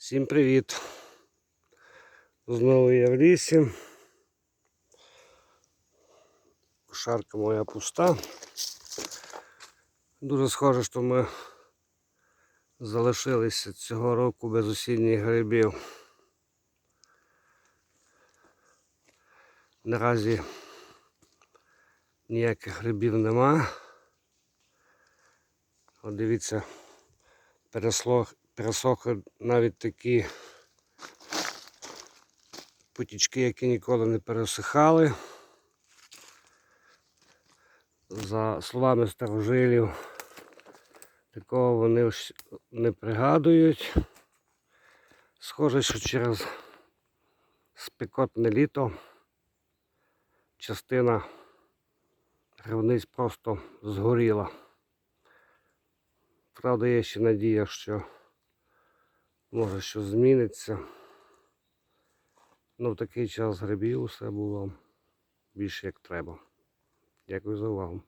Всім привіт! Знову я в лісі. Кошарка моя пуста. Дуже схоже, що ми залишилися цього року без осінніх грибів. Наразі ніяких грибів нема. От дивіться, пересло- пересохли навіть такі потічки, які ніколи не пересихали. За словами старожилів, такого вони не пригадують. Схоже, що через спекотне літо частина гривниць просто згоріла. Правда, є ще надія, що може що зміниться. Ну, в такий час грибів усе було більше як треба. Дякую за увагу.